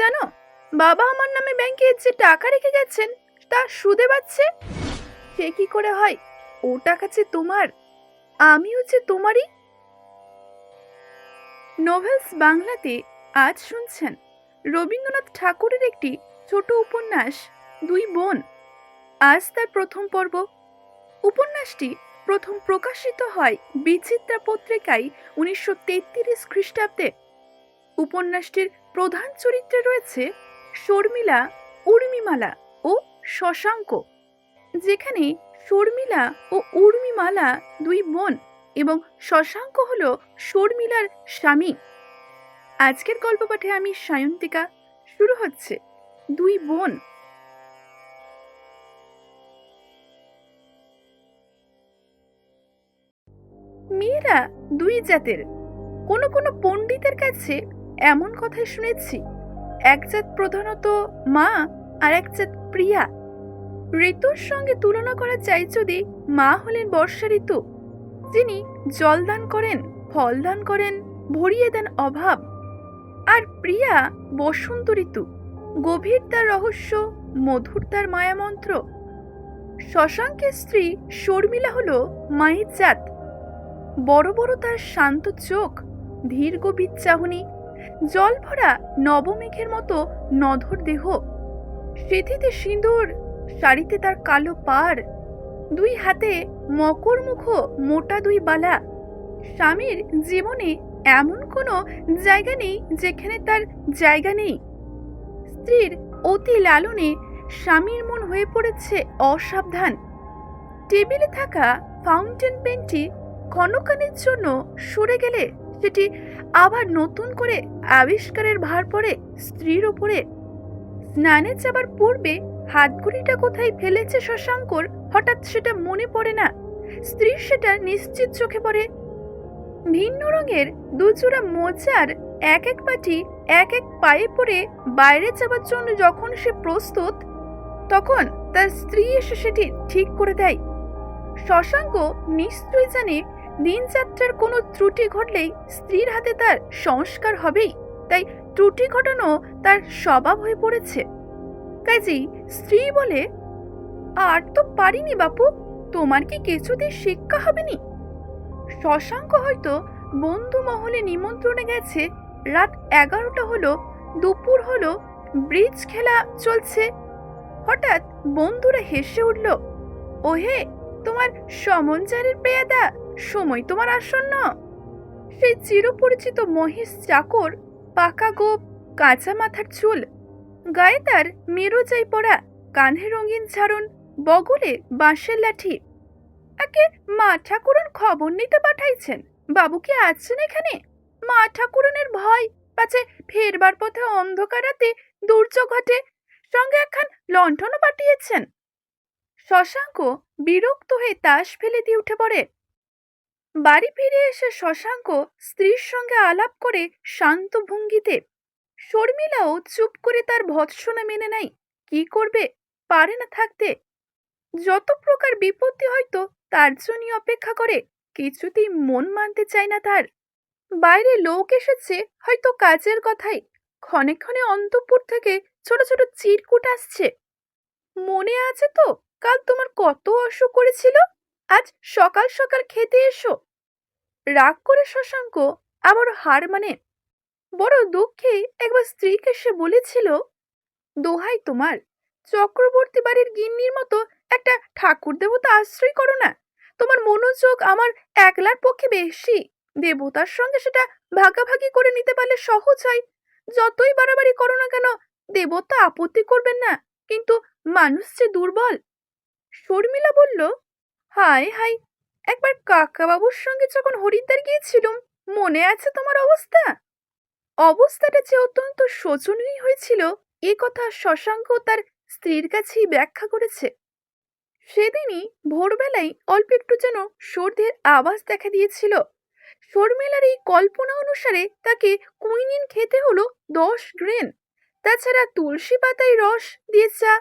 জানো? বাবা আমার নামে ব্যাংকে যে টাকা রেখে গেছেন, তা সুদে পাচ্ছে? সে কি করে হয়? ও টাকা যে তোমার, আমিও যে তোমারই? নোভেলস বাংলাতে আজ শুনছেন রবীন্দ্রনাথ ঠাকুরের একটি ছোট উপন্যাস, দুই বোন। আজ তার প্রথম পর্ব। উপন্যাসটি প্রথম প্রকাশিত হয় বিচিত্রা পত্রিকায় উনিশশো তেত্রিশ খ্রিস্টাব্দে। উপন্যাসটির প্রধান চরিত্রে রয়েছে শর্মিলা, উর্মিমালা ও শশাঙ্ক, যেখানে শর্মিলা ও উর্মিমালা দুই বোন এবং শশাঙ্ক হল শর্মিলার স্বামী। আজকের গল্প পাঠে আমি সায়ন্তিকা। শুরু হচ্ছে দুই বোন। মেয়েরা দুই জাতের। কোনো কোনো পণ্ডিতের কাছে এমন কথাই শুনেছি। এক জাত প্রধানত মা আর এক জাত প্রিয়া। ঋতুর সঙ্গে তুলনা করা চাই যদি মা হলেন বর্ষা ঋতু, যিনি জল দান করেন, ফল দান করেন, ভরিয়ে দেন অভাব। আর প্রিয়া বসন্ত ঋতু, গভীর তার রহস্য, মধুর তার মায়ামন্ত্র। শশাঙ্কের স্ত্রী শর্মিলা হল মায়ের জাত। বড় বড় তার শান্ত চোখ, ধীর গভীর চাহনি জল ভরা নবমেঘের মতো নধর দেহ। সেথিতে সিঁদুর, শাড়িতে তার কালো পাড় দুই হাতে মকর মুখ মোটা দুই বালা। স্বামীর জীবনে এমন কোনো জায়গা নেই যেখানে তার জায়গা নেই। স্ত্রীর অতি লালনে স্বামীর মন হয়ে পড়েছে অসাবধান। টেবিলে থাকা ফাউন্টেন পেনটি ক্ষণকালের জন্য সরে গেলে সেটি আবার নতুন করে আবিষ্কারের ভার পড়ে স্ত্রীর ওপরে স্নানে যাবার পূর্বে হাতগুড়িটা কোথায় ফেলেছে শশাঙ্কর হঠাৎ সেটা মনে পড়ে না। স্ত্রীর সেটা নিশ্চিত চোখে পড়ে। ভিন্ন রঙের দুজোড়া মোজার এক এক পাটি এক এক পায়ে পরে বাইরে যাবার জন্য যখন সে প্রস্তুত, তখন তার স্ত্রী এসে সেটি ঠিক করে দেয়। শশাঙ্ক নিশ্চয়ই জানে দিনযাত্রার কোনো ত্রুটি ঘটলেই স্ত্রীর হাতে তার সংস্কার হবেই। তাই ত্রুটি ঘটানো তার স্বভাব হয়ে পড়েছে। কাজেই স্ত্রী বলে, আর তো পারিনি বাপু, তোমার কি কিছুতে শিক্ষা হবেনি? শশাঙ্ক হয়তো বন্ধু মহলে নিমন্ত্রণে গেছে। রাত এগারোটা হলো, দুপুর হলো, ব্রিজ খেলা চলছে। হঠাৎ বন্ধুরা হেসে উঠল, ওহে, তোমার সমঞ্চারের পেয়াদা সময় তোমার আসন্ন। সেই চিরপরিচিত মহিষ চাকর পাকা গোপ কাঁচা মাথার চুল, গায়ে তার মেরোজাই পড়া কাঁধে রঙিন ঝাড়ন বগলে বাঁশের লাঠি। একে মা ঠাকুরন খবর নিতে পাঠাইছেন। বাবু কি আছেন এখানে? মা ঠাকুরনের ভয় পাছে ফেরবার পথে অন্ধকার রাতে দুর্যোগ ঘটে, সঙ্গে একখান লণ্ঠনও পাঠিয়েছেন। শশাঙ্ক বিরক্ত হয়ে তাস ফেলে দিয়ে উঠে পড়ে। বাড়ি ফিরে এসে শশাঙ্ক স্ত্রীর সঙ্গে আলাপ করে শান্ত ভঙ্গিতে, শর্মিলাও চুপ করে তার ভৎসনা মেনে নেয়, কি করবে? পারে না থাকতে। যত প্রকার বিপত্তি হয়তো তার জন্যই অপেক্ষা করে, কিছুতেই মন মানতে চায় না তার। বাইরে লোক এসেছে, হয়তো কাজের কথাই। ক্ষণে ক্ষণে অন্তপুর থেকে ছোট ছোট চিরকুট আসছে। মনে আছে তো, কাল তোমার কত অসুখ করেছিল? আজ সকাল সকাল খেতে এসো। রাগ করে শশাঙ্ক আবার হার মানে? বড় দুঃখে একবার স্ত্রীকে সে বলেছিল, দোহাই তোমার, চক্রবর্তী বাড়ির গিন্নির মতো একটা ঠাকুর দেবতা আশ্রয় করো না। তোমার মনোযোগ আমার একলার পক্ষে বেশি। দেবতার সঙ্গে সেটা ভাগাভাগি করে নিতে পারলে সহজ হয়। যতই বাড়াবাড়ি করো না কেন, দেবতা আপত্তি করবেন না, কিন্তু মানুষ যে দুর্বল। শর্মিলা বলল, হায় হায় একবার কাকাবাবুর সঙ্গে যখন হরিদ্বার গিয়েছিলুম, মনে আছে তোমার অবস্থা? অবস্থাটা যে অত্যন্ত শোচনীয় হয়েছিল, এ কথা শশাঙ্ক তার স্ত্রীর কাছেই ব্যাখ্যা করেছে। সেদিনই ভোরবেলায় অল্প একটু যেন সর্দির আওয়াজ দেখা দিয়েছিল। শর্মিলার এই কল্পনা অনুসারে তাকে কুইনিন খেতে হলো দশ গ্রেন। তাছাড়া তুলসী পাতায় রস দিয়ে চা,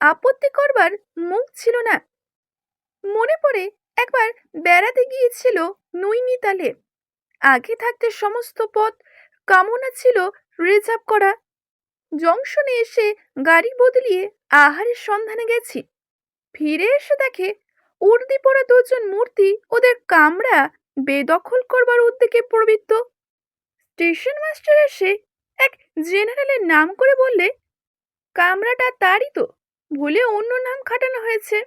আপত্তি করবার মুখ ছিল না। মনে পড়ে একবার বেড়াতে গিয়েছিল নৈনিতালে। আগে থাকতে সমস্ত পথ কামনা ছিল রিজার্ভ করা। জংশনে এসে গাড়ি বদলিয়ে আহারের সন্ধানে গেছি। ফিরে এসে দেখে উর্দি পরা দুজন মূর্তি ওদের কামরা বেদখল করবার উদ্যোগে প্রবৃত্ত। স্টেশন মাস্টার এসে এক জেনারেলের নাম করে বললে, কামরাটা তারই তো, ভুলে অন্য নাম খাটানো হয়েছে।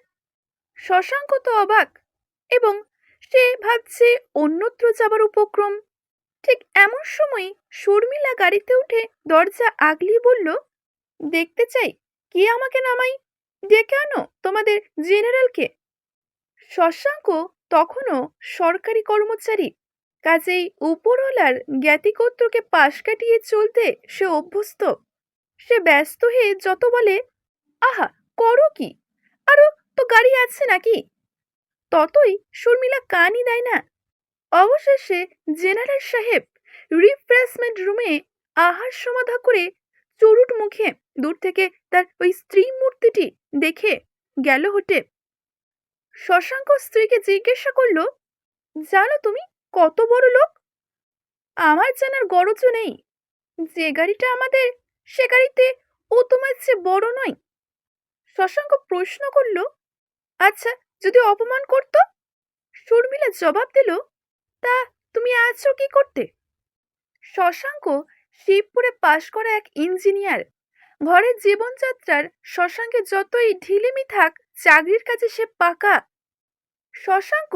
শশাঙ্ক তো অবাক এবং সে ভাবছে অন্যত্র যাবার উপক্রম। ঠিক এমন সময় শর্মিলা গাড়িতে উঠে দরজা আগলিয়ে বলল, দেখতে চাই, কে আমাকে নামাই ডেকে আনো তোমাদের জেনারেলকে। শশাঙ্ক তখনও সরকারি কর্মচারী, কাজেই উপরওয়ালার জ্ঞাতিগোত্রকে পাশ কাটিয়ে চলতে সে অভ্যস্ত। সে ব্যস্ত হয়ে যত বলে, আহা, করো কি? আরও তো গাড়ি আছে নাকি? ততই শর্মিলা কানই দেয় না। অবশেষে জেনারেল সাহেব রিফ্রেশমেন্ট রুমে আহার সমাধা করে চরুট মুখে দূর থেকে তার ওই স্ত্রী মূর্তিটি দেখে গেল হোটে। শশাঙ্ক স্ত্রীকে জিজ্ঞাসা করল, জানো তুমি কত বড় লোক? আমার জানার গরজও নেই। যে গাড়িটা আমাদের, সে গাড়িতে ও তোমার চেয়ে বড় নয়? শশাঙ্ক প্রশ্ন করল আচ্ছা যদি অপমান করত? শর্মিলা জবাব দিল, তা তুমি আছো কি করতে? শশাঙ্ক শিবপুরে পাশ করা এক ইঞ্জিনিয়ার। ঘরের জীবনযাত্রার শশাঙ্কে যতই ঢিলেমি থাক, চাকরির কাজে সে পাকা। শশাঙ্ক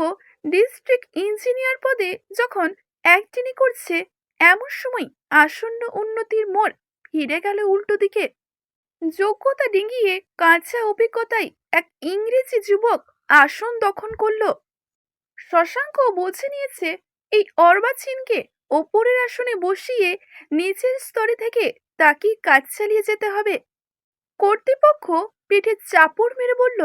ডিস্ট্রিক্ট ইঞ্জিনিয়ার পদে যখন একটিনি করছে, এমন সময় আসন্ন উন্নতির মোড় ফিরে গেল উল্টো দিকে। যোগ্যতা ডিঙিয়ে কাঁচা অভিজ্ঞতায় এক ইংরেজি যুবক আসন দখল করল। শশাঙ্ক বুঝে নিয়েছে এই অর্বাচীনকে ওপরের আসনে বসিয়ে নিচের স্তরে থেকে তাকে কাজ চালিয়ে যেতে হবে। কর্তৃপক্ষ পিঠে চাপড় মেরে বলল,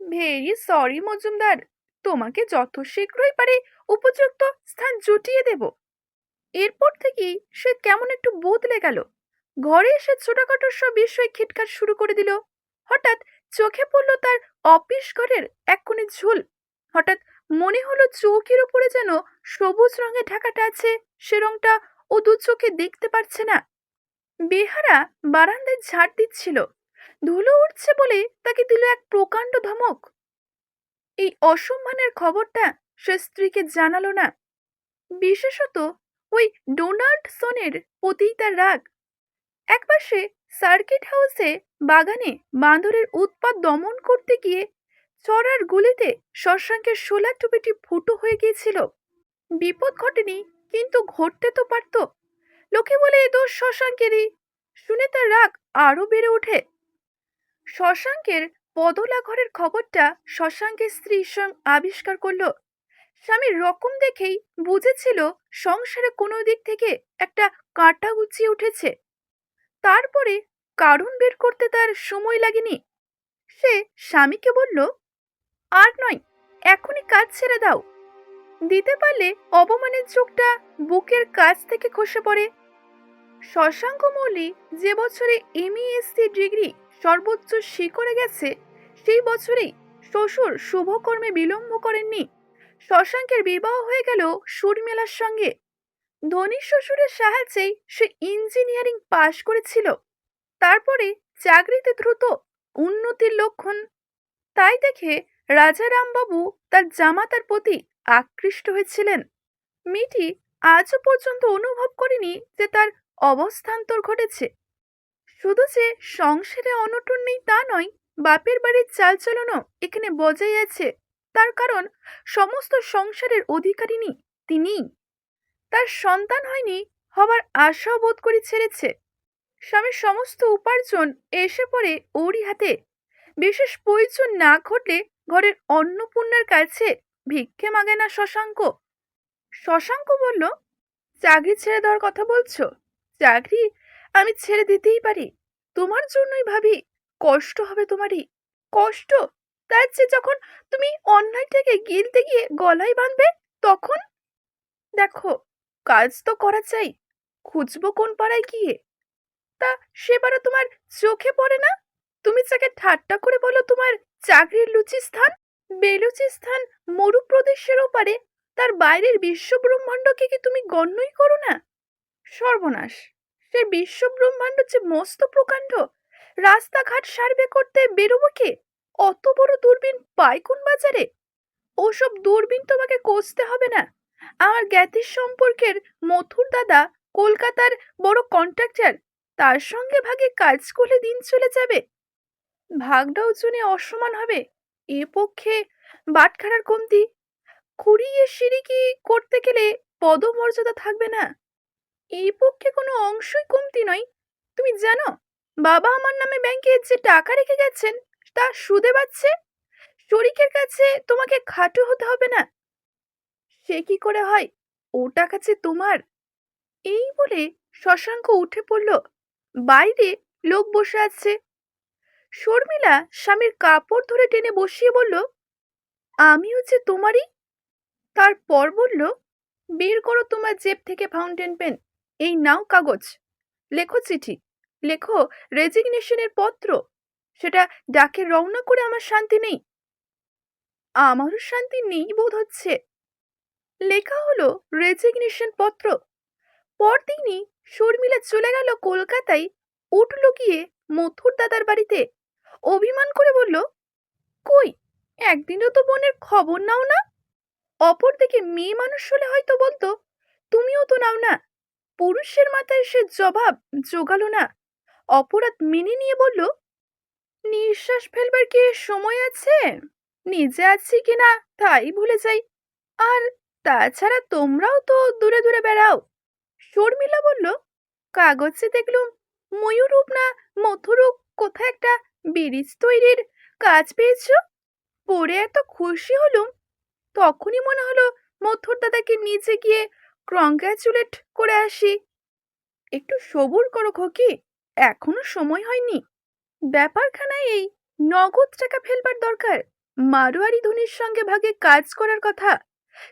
ভেরি সরি মজুমদার, তোমাকে যত শীঘ্রই পারে উপযুক্ত স্থান জুটিয়ে দেব। এরপর থেকেই সে কেমন একটু বদলে গেল। ঘরে এসে ছোটখাটো সব বিষয় খিটখাট শুরু করে দিল। হঠাৎ চোখে পড়ল তার অফিস ঘরের এক কোণে ঝুল। হঠাৎ মনে হলো চৌকির উপরে যেন সবুজ রঙে ঢাকাটা আছে, সে রংটা ও দু চোখে দেখতে পারছে না। বেহারা বারান্দায় ঝাড় দিচ্ছিল। ধুলো উঠছে বলে তাকে দিল এক প্রকাণ্ড ধমক। এই অসম্মানের খবরটা সে স্ত্রীকে জানালো না। বিশেষত ওই ডোনাল্ডসনের প্রতিই তার রাগ। একপাশে সার্কিট হাউসে বাগানে বাঁদরের উৎপাত দমন করতে গিয়ে চড়ার গুলিতে শশাঙ্কের শোলা টুপিটি ফুটো হয়ে গিয়েছিল। বিপদ ঘটেনি, কিন্তু ঘটতে তো পারত। লোকে বলে, এ দোষ শশাঙ্কেরই। শুনে তার রাগ আরও বেড়ে ওঠে। শশাঙ্কের পদলা ঘরের খবরটা শশাঙ্কের স্ত্রী স্বয়ং আবিষ্কার করল। স্বামীর রকম দেখেই বুঝেছিল, সংসারে কোনো দিক থেকে একটা কাঁটা গুছিয়ে উঠেছে। তারপরে কারণ বের করতে তার সময় লাগেনি। সে স্বামীকে বলল, আর নয়, এখনই কাজ ছেড়ে দাও। দিতে পারলে অবমানের চোখটা বুকের কাছ থেকে খসে পড়ে। শশাঙ্ক মৌলি যে বছরে এমইএসসি ডিগ্রি সর্বোচ্চ শিখরে গেছে, সেই বছরেই শ্বশুর শুভকর্মে বিলম্ব করেননি। শশাঙ্কের বিবাহ হয়ে গেল সুরমেলার সঙ্গে। ধনী শ্বশুরের সাহায্যেই সে ইঞ্জিনিয়ারিং পাশ করেছিল। তারপরে চাকরিতে দ্রুত উন্নতির লক্ষণ। তাই দেখে রাজারামবাবু তার জামাতার প্রতি আকৃষ্ট হয়েছিলেন। মিটি আজও পর্যন্ত অনুভব করেনি যে তার অবস্থান্তর ঘটেছে। শুধু যে সংসারে অনটন নেই তা নয়, বাপের বাড়ির চালচলনও এখানে বজায় আছে। তার কারণ সমস্ত সংসারের অধিকারিণী তিনিই। তার সন্তান হয়নি হবার আশাও বোধ করে ছেড়েছে। স্বামীর সমস্ত উপার্জন এসে পড়ে ওরই হাতে। বিশেষ প্রয়োজন না ঘটলে ঘরের অন্নপূর্ণার কাছে ভিক্ষে মাগে না শশাঙ্ক। শশাঙ্ক বলল, চাকরি ছেড়ে দেওয়ার কথা বলছো? চাকরি আমি ছেড়ে দিতেই পারি। তোমার জন্যই ভাবি কষ্ট হবে তোমারই। কষ্ট? তার চেয়ে যখন তুমি অন্যায়টাকে গিলতে গিয়ে গলায় বাঁধবে তখন? দেখো কাজ তো করা চাই, খুঁজবো কোন পাড়ায় গিয়ে। তা সেবারও তোমার চোখে পড়ে না? তুমি যাকে ঠাট্টা করে বলো তোমার চাকরির লুচিস্থান বেলুচিস্থান মরুপ্রদেশের ওপারে তার বাইরের বিশ্বব্রহ্মাণ্ডকে কি তুমি গণ্যই করো না? সর্বনাশ, সে বিশ্বব্রহ্মাণ্ড যে মস্ত প্রকাণ্ড, রাস্তাঘাট সার্ভে করতে বেরোবো কে? অত বড় দূরবীন পাই কোন বাজারে? ওসব দূরবীন তোমাকে কষতে হবে না। আমার জ্ঞাতির সম্পর্কের মথুর দাদা কলকাতার বড় কন্ট্রাক্টর, তার সঙ্গে ভাগে কাজ করলে দিন চলে যাবে। ভাগটাও জনে অসমান হবে। এ পক্ষে বাটখারার কমতি। খুঁড়িয়ে সিঁড়িকি করতে গেলে পদমর্যাদা থাকবে না? এই পক্ষে কোনো অংশই কমতি নয়। তুমি জানো, বাবা আমার নামে ব্যাংকে যে টাকা রেখে গেছেন, তা সুদে পাচ্ছে শরিকের কাছে তোমাকে খাটু হতে হবে না। সে কি করে হয়? ও টাকা যে তোমার? এই বলে শশাঙ্ক উঠে পড়ল। বাইরে লোক বসে আছে। শর্মিলা স্বামীর কাপড় ধরে টেনে বসিয়ে বলল আমিও যে তোমারই? তারপর বলল, বের করো তোমার জেব থেকে ফাউন্টেন পেন। এই নাও কাগজ। লেখো চিঠি। লেখো রেজিগনেশনের পত্র। সেটা ডাকে রওনা করে আমার শান্তি নেই। আমারও শান্তি নেই বোধ হচ্ছে। লেখা হলো রেজিগনেশন পত্র। পরদিনই শর্মিলা চলে গেল কলকাতায়, উঠল গিয়ে মথুর দাদার বাড়িতে। অভিমান করে বলল, কই, একদিনও তো বোনের খবর নাও না? অপরদিকে মেয়ে মানুষ হলে হয়তো বলতো, তুমিও তো নাও না। পুরুষের মাথায় সে জবাব জোগালো না। অপরাধ মেনে নিয়ে বলল, নিঃশ্বাস ফেলবার কি সময় আছে? নিজে আছি কিনা তাই ভুলে যাই। আর তাছাড়া তোমরাও তো দূরে দূরে বেড়াও। শর্মিলা বলল, কাগজে দেখলুম ময়ূরূপ না মথুরূপ কোথায় একটা ব্রিজ তৈরির কাজ পেয়েছ? পড়ে এত খুশি হলুম। তখনই মনে হলো মথুর দাদাকে নিচে গিয়ে কংগ্রাচুলেট করে আসি। একটু সবুর করো খোকি, এখনও সময় হয়নি। ব্যাপারখানায় এই নগদ টাকা ফেলবার দরকার। মারোয়ারি ধনির সঙ্গে ভাগে কাজ করার কথা।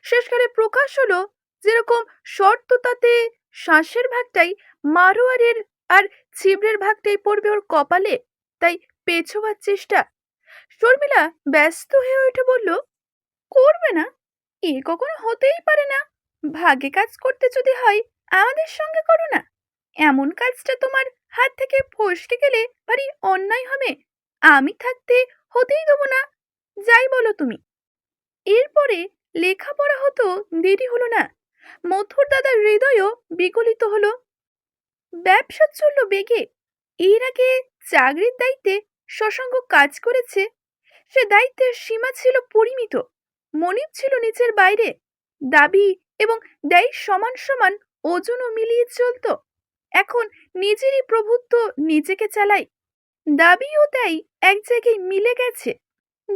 শেষকালে প্রকাশ হলো যেরকম শর্ত তাতে শ্বাসের ভাগটাই মারোয়ারের আর ছিবড়ের ভাগটাই পড়বে ওর কপালে, তাই পেছোবার চেষ্টা। শর্মিলা ব্যস্ত হয়ে উঠে বলল, করবে না, এ কখনো হতেই পারে না। ভাগে কাজ করতে যদি হয়, আমাদের সঙ্গে করো না। এমন কাজটা তোমার হাত থেকে ফসকে গেলে ভারী অন্যায় হবে। আমি থাকতে হতেই দেবো না। যাই বলো তুমি। এরপরে লেখাপড়া হতো দেরি হলো না। মথুর দাদার হৃদয়ও বিগলিত হলো। ব্যবসা চলল বেগে। এর আগে চাকরির দায়িত্বে সসঙ্গ কাজ করেছে। সে দায়িত্বের সীমা ছিল পরিমিত। মনিব ছিল নিচের বাইরে। দাবি এবং দায়ী সমান সমান ওজনও মিলিয়ে চলত। এখন নিজেরই প্রভুত্ব নিজেকে চালাই দাবি ও দায়ী এক জায়গায় মিলে গেছে।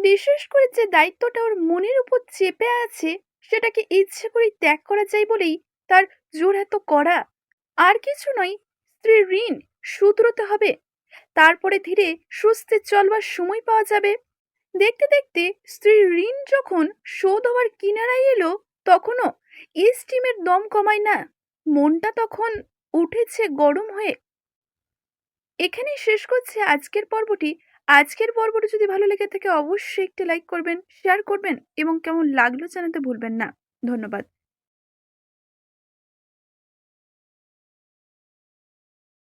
বিশেষ করে যে দায়িত্বটা ওর মনের উপর চেপে আছে, সেটাকে ইচ্ছে করে ত্যাগ করা যায় বলেই তার জোর এত করা। আর কিছু নয়, স্ত্রীর ঋণ শুধরোতে হবে। তারপরে ধীরে সুস্থে চলবার সময় পাওয়া যাবে। দেখতে দেখতে স্ত্রীর ঋণ যখন শোধ হওয়ার কিনারায় এলো, তখনও স্টিমের দম কমায় না। মনটা তখন উঠেছে গরম হয়ে। এখানেই শেষ করছে আজকের পর্বটি। আজকের পর্বটি যদি ভালো লেগে থাকে, অবশ্যই একটি লাইক করবেন, শেয়ার করবেন এবং কেমন লাগল জানাতে ভুলবেন না। ধন্যবাদ।